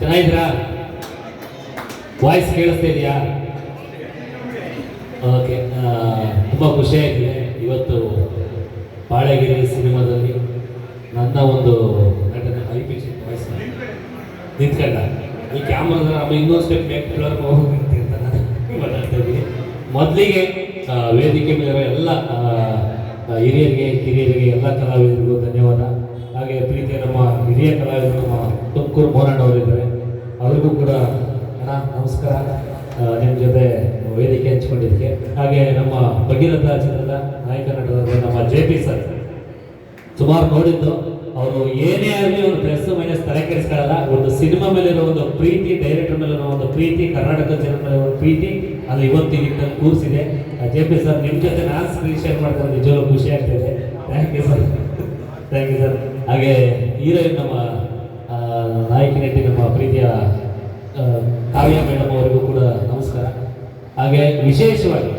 ಚೆನ್ನಾಗಿದ್ರಾ voice ಕೇಳಿಸ್ತಾ ಇದೆಯಾ? Okay ತುಂಬ ಖುಷಿಯಾಗಿದೆ ಇವತ್ತು ಬಾಳೆಗಿರಿ ಸಿನಿಮಾದಲ್ಲಿ ನನ್ನ ಒಂದು ನಟನೆ ಹೈ ಪಿಚ್ ವಾಯ್ಸ್ ನಿಂತ್ಕೊಂಡ. ಈ ಕ್ಯಾಮ್ರಾದ ನಮ್ಮ ಇನ್ನೊಂದು ಸ್ಟೆಪ್ ಹೋಗುತ್ತೆ ಅಂತ ನಾನು ಮೊದಲಿಗೆ ವೇದಿಕೆ ಮೇಲೆ ಎಲ್ಲ ಹಿರಿಯರಿಗೆ, ಕಿರಿಯರಿಗೆ ಎಲ್ಲ ಕಲಾವಿದರಿಗೂ ಧನ್ಯವಾದ. ಹಾಗೆ ಪ್ರೀತಿಯ ನಮ್ಮ ಹಿರಿಯ ಕಲಾವಿದರು ನಮ್ಮ ತುಮಕೂರು ಮೋಹನ್ ಅವರಿದ್ದಾರೆ ಅವ್ರಿಗೂ ಕೂಡ, ಅಣ್ಣ, ನಮಸ್ಕಾರ. ನಿಮ್ಮ ಜೊತೆ ವೇದಿಕೆ ಹಂಚಿಕೊಂಡಿದ್ದಕ್ಕೆ. ಹಾಗೆ ನಮ್ಮ ಭಗೀರಥ ಚಿತ್ರದ ನಾಯಕ ನಟರಾದ ನಮ್ಮ ಜೆ ಪಿ ಸರ್. ಸುಮಾರು ನೋಡಿದ್ದು, ಅವರು ಏನೇ ಆಗಲಿ ಒಂದು ಪ್ಲಸ್ ಮೈನಸ್ ತಲೆ ಕೆಡಿಸ್ಕೊಳ್ಳಲ್ಲ. ಒಂದು ಸಿನಿಮಾ ಮೇಲೆ ಇರೋ ಒಂದು ಪ್ರೀತಿ, ಡೈರೆಕ್ಟರ್ ಮೇಲೆ ಇರೋ ಒಂದು ಪ್ರೀತಿ, ಕರ್ನಾಟಕ ಜನ ಮೇಲೆ ಒಂದು ಪ್ರೀತಿ, ಅದು ಇವತ್ತಿನ ಕೂರಿಸಿದೆ. ಜೆ ಪಿ ಸರ್ ನಿಮ್ಮ ಜೊತೆ ನಾನು ಸ್ಕ್ರೀನ್ ಶೇರ್ ಮಾಡ್ತಾರೆ ನಿಜವಾಗ್ಲೂ ಖುಷಿ ಆಗ್ತಿದೆ thank you sir thank you sir ಹಾಗೆ ಹೀರೋಯಿನ್ ನಮ್ಮ ನಾಯಕಿ ನೆಟ್ಟಿ ನಮ್ಮ ಪ್ರೀತಿಯ ಕಾವ್ಯ ಮೇಡಮ್ ಅವರಿಗೂ ಕೂಡ ನಮಸ್ಕಾರ. ಹಾಗೆ ವಿಶೇಷವಾಗಿ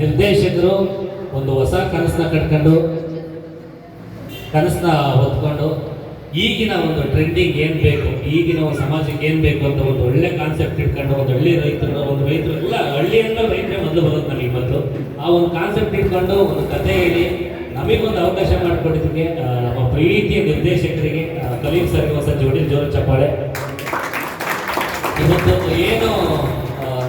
ನಿರ್ದೇಶಕರು ಒಂದು ಹೊಸ ಕನಸನ್ನ ಕಟ್ಕೊಂಡು, ಕನಸನ್ನ ಹೊತ್ಕೊಂಡು, ಈಗಿನ ಒಂದು ಟ್ರೆಂಡಿಂಗ್ ಏನು ಬೇಕು, ಈಗಿನ ಒಂದು ಸಮಾಜಕ್ಕೆ ಏನು ಬೇಕು ಅಂತ ಒಂದು ಒಳ್ಳೆ ಕಾನ್ಸೆಪ್ಟ್ ಇಟ್ಕೊಂಡು, ಒಂದು ಹಳ್ಳಿ ರೈತರು, ಒಂದು ರೈತರು, ಎಲ್ಲ ಹಳ್ಳಿಯಿಂದ ರೈತರೇ ಮೊದಲು ಬರುತ್ತೆ ನಮಗೆ ಮೊದಲು ಆ ಒಂದು ಕಾನ್ಸೆಪ್ಟ್ ಇಟ್ಕೊಂಡು ಒಂದು ಕತೆ ಹೇಳಿ ನಮಗೊಂದು ಅವಕಾಶ ಮಾಡಿಕೊಟ್ಟಿದ್ದಕ್ಕೆ ನಮ್ಮ ಪ್ರೀತಿಯ ನಿರ್ದೇಶಕರಿಗೆ ಕಲೀಂ ಸರ್ಗೆ ಹೊಸ ಜೋಡಿ ಜೋರ ಚಪ್ಪಾಳೆ. ಇವತ್ತು ಏನು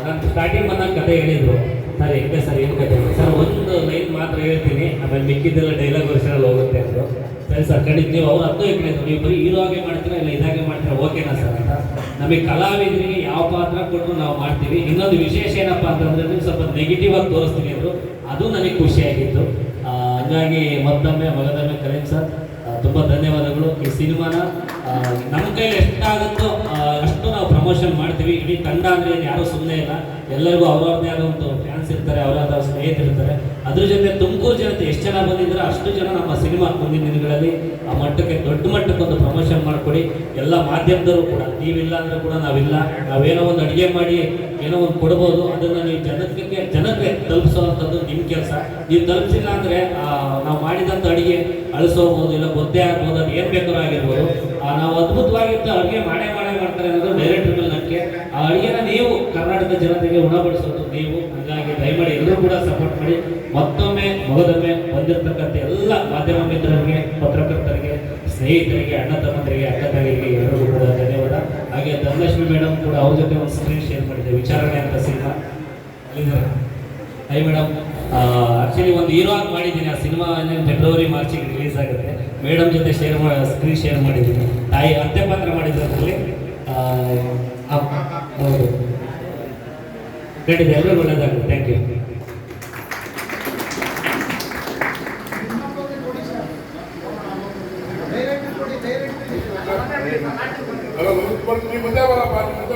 ನಾನು ಸ್ಟಾರ್ಟಿಂಗ್ ಬಂದಾಗ ಕತೆ ಹೇಳಿದ್ರು. ಸರ್, ಹೆಂಗೆ ಸರ್, ಏನು ಕತೆ ಸರ್, ಒಂದು ಲೈನ್ ಮಾತ್ರ ಹೇಳ್ತೀನಿ, ಆಮೇಲೆ ಮಿಕ್ಕಿದ್ದೆಲ್ಲ ಡೈಲಾಗ್ ವರ್ಷನಲ್ಲಿ ಹೋಗುತ್ತೆ ಅಂದರು. ಸರಿ ಸರ್ ಕಡಿಮೆ ನೀವು ಅವ್ರು ಅರ್ಥ ಎಕಡೆ ನೀವು ಬರೀ ಹೀರೋ ಹಾಗೆ ಮಾಡ್ತೀರಾ ಇಲ್ಲ ಇದಾಗೆ ಮಾಡ್ತೀರಾ? ಓಕೆನಾ ಸರ್ ಅಂತ. ನಮಗೆ ಕಲಾವಿದರಿಗೆ ಯಾವ ಪಾತ್ರ ಕೊಟ್ಟರು ನಾವು ಮಾಡ್ತೀವಿ. ಇನ್ನೊಂದು ವಿಶೇಷ ಏನಪ್ಪ ಅಂತಂದ್ರೆ ನೀವು ಸ್ವಲ್ಪ ನೆಗೆಟಿವ್ ಆಗಿ ತೋರಿಸ್ತೀನಿ ಅಂದರು. ಅದು ನನಗೆ ಖುಷಿಯಾಗಿತ್ತು. ಹಂಗಾಗಿ ಮತ್ತೊಮ್ಮೆ ಮಗದೊಮ್ಮೆ ಕರೀನ್ ಸರ್ ತುಂಬ ಧನ್ಯವಾದಗಳು. ಈ ಸಿನಿಮಾನ ನಮ್ಮ ಕೈಲಿ ಎಷ್ಟಾಗುತ್ತೋ ಪ್ರಮೋಷನ್ ಮಾಡ್ತೀವಿ. ಇಡೀ ತಂಡ ಅಂದರೆ ಏನು ಯಾರೂ ಸುಮ್ಮನೆ ಇಲ್ಲ. ಎಲ್ಲರಿಗೂ ಅವ್ರವ್ರದ್ದೇ ಆದ ಒಂದು ಫ್ಯಾನ್ಸ್ ಇರ್ತಾರೆ ಅವರಾದ ಸ್ನೇಹಿತರಿರ್ತಾರೆ. ಅದ್ರ ಜೊತೆ ತುಮಕೂರು ಜನತೆ ಎಷ್ಟು ಜನ ಬಂದಿದ್ರೆ ಅಷ್ಟು ಜನ ನಮ್ಮ ಸಿನಿಮಾ ಮುಂದಿನ ದಿನಗಳಲ್ಲಿ ಆ ಮಟ್ಟಕ್ಕೆ, ದೊಡ್ಡ ಮಟ್ಟಕ್ಕೆ ಒಂದು ಪ್ರಮೋಷನ್ ಮಾಡಿಕೊಡಿ. ಎಲ್ಲ ಮಾಧ್ಯಮದವರು ಕೂಡ, ನೀವಿಲ್ಲ ಅಂದ್ರೆ ಕೂಡ ನಾವಿಲ್ಲ. ನಾವೇನೋ ಒಂದು ಅಡುಗೆ ಮಾಡಿ, ಏನೋ ಒಂದು ಕೊಡ್ಬೋದು. ಅದನ್ನು ನೀವು ಜನಕ್ಕೆ ಜನಕ್ಕೆ ತಲುಪಿಸೋವಂಥದ್ದು ನಿಮ್ಮ ಕೆಲಸ. ನೀವು ತಲುಪಿಸಿಲ್ಲ ಅಂದರೆ ನಾವು ಮಾಡಿದಂಥ ಅಡುಗೆ ಅಳಿಸೋಗ್ಬೋದು ಇಲ್ಲ ಗೊತ್ತೇ ಆಗ್ಬೋದು, ಅದು ಏನು ಬೇಕಾದ್ರೂ ಆಗಿರ್ಬೋದು. ನಾವು ಅದ್ಭುತವಾಗಿತ್ತು ಅಡುಗೆ ಮಾಡೇ ಮಾಡೇ ಮಾಡ್ತಾರೆ ಅನ್ನೋದು ಡೈರೆಕ್ಟರ್ ಆ ಅಡುಗೆನ ನೀವು ಕರ್ನಾಟಕ ಜನತೆಗೆ ಉಣಬಡಿಸೋದು ನೀವು ಹಾಗಾಗಿ ದಯಮಾಡಿ ಎಲ್ಲರೂ ಕೂಡ ಸಪೋರ್ಟ್ ಮಾಡಿ. ಮತ್ತೊಮ್ಮೆ ಮಗದೊಮ್ಮೆ ಬಂದಿರತಕ್ಕಂಥ ಎಲ್ಲ ಮಾಧ್ಯಮ ಮಿತ್ರರಿಗೆ, ಪತ್ರಕರ್ತರಿಗೆ, ಸ್ನೇಹಿತರಿಗೆ, ಅಣ್ಣ ತಮ್ಮಂದರಿಗೆ, ಅಕ್ಕ ತಂಗಿರಿಗೆ ಎಲ್ಲರಿಗೂ ಕೂಡ ಧನ್ಯವಾದ. ಹಾಗೆ ಧನಲಕ್ಷ್ಮಿ ಮೇಡಮ್ ಕೂಡ ಅವ್ರ ಜೊತೆ ಒಂದು ಸ್ಕ್ರೀನ್ ಶೇರ್ ಮಾಡಿದೆ, ವಿಚಾರಣೆ ಅಂತ ಸಿನಿಮಾ. ಹೈ ಮೇಡಮ್ ಆಕ್ಚುಲಿ ಒಂದು ಹೀರೋ ಆಗಿ ಮಾಡಿದ್ದೀನಿ, ಆ ಸಿನಿಮಾ ಫೆಬ್ರವರಿ ಮಾರ್ಚಿಗೆ ರಿಲೀಸ್ ಆಗುತ್ತೆ. ಮೇಡಮ್ ಜೊತೆ ಶೇರ್ ಮಾಡಿ ಸ್ಕ್ರೀನ್ ಶೇರ್ ಮಾಡಿದ್ದೀನಿ. ತಾಯಿ ಅತ್ತೆ ಪಾತ್ರ ಅದರಲ್ಲಿ. ಹೌದು. ಖಂಡಿತ ಎಲ್ಲರಿಗೂ ಒಳ್ಳೆಯದಾಗಲಿ ಥ್ಯಾಂಕ್ ಯು ಮುಂದೆ ಬರಪ್ಪ, ಮುಂದೆ